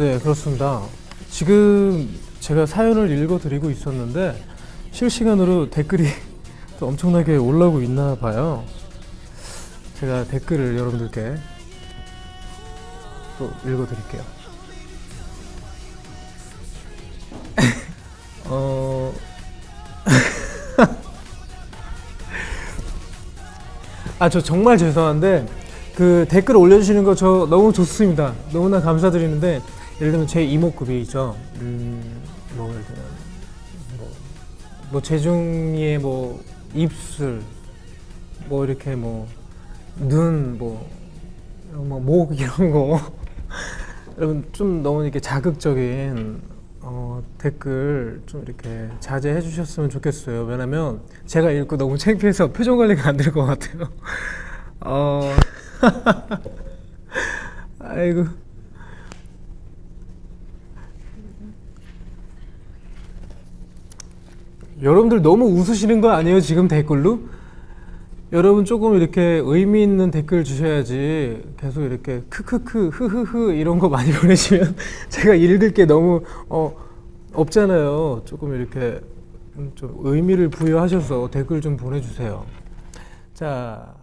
네, 그렇습니다. 지금 제가 사연을 읽어드리고 있었는데 실시간으로 댓글이 또 엄청나게 올라오고 있나 봐요. 제가 댓글을 여러분들께 또 읽어드릴게요. 어... 아, 저 정말 죄송한데 그 댓글 올려주시는 거 저 너무 좋습니다. 너무나 감사드리는데 예를 들면 제 이목구비죠. 음, 뭐 예를 들면 뭐, 뭐 재중이의 뭐 입술, 뭐 이렇게 뭐 눈, 뭐, 뭐 목 이런 거 여러분 좀 너무 이렇게 자극적인 어, 댓글 좀 이렇게 자제해 주셨으면 좋겠어요. 왜냐면 제가 읽고 너무 창피해서 표정 관리가 안 될 것 같아요. 어, 아이고. 여러분들 너무 웃으시는 거 아니에요? 지금 댓글로? 여러분 조금 이렇게 의미 있는 댓글 주셔야지 계속 이렇게 크크크 흐흐흐 이런 거 많이 보내시면 제가 읽을 게 너무 어 없잖아요. 조금 이렇게 좀 의미를 부여하셔서 댓글 좀 보내주세요. 자